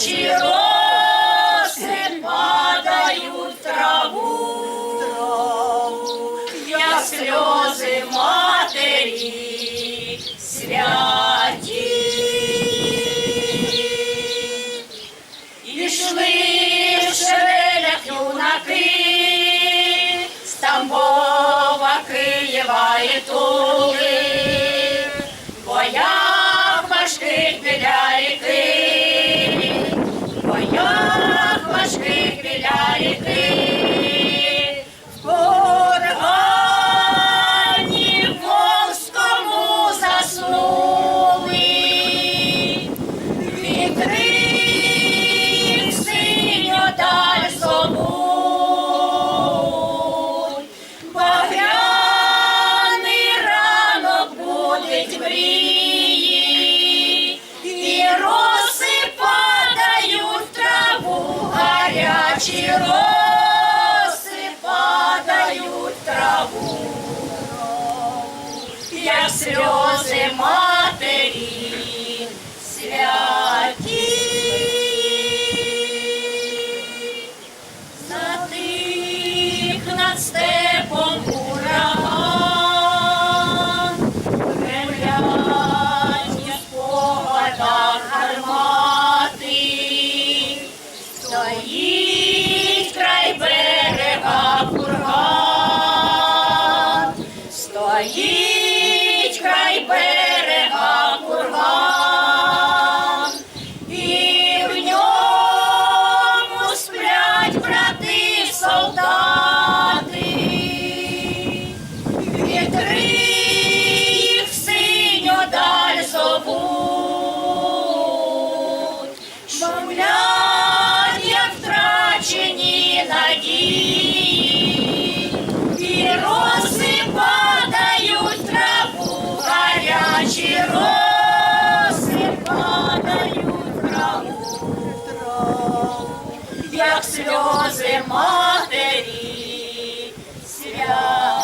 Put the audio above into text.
Наші роси падають в траву, я сльози матері святі. І роси падають в траву, гарячі роси падають в траву, як сльози мають. роси падають траву як сльози матері. свят.